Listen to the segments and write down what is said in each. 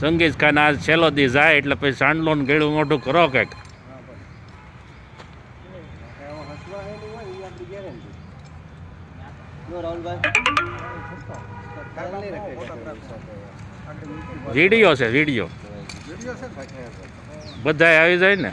સંગીત ખાન આજ છેલ્લો દી જાય એટલે પછી સાંડલો ને ગળું મોઢું કરો કંઈક. વીડિયો છે, વીડિયો. બધાય આવી જાય ને?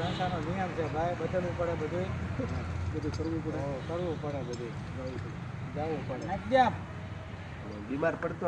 સંસ્થાનો નિયમ છે ભાઈ બચવું પડે બધું બધું કરવું પડે. કરવું પડે બધું જવું પડે. બીમાર પડતો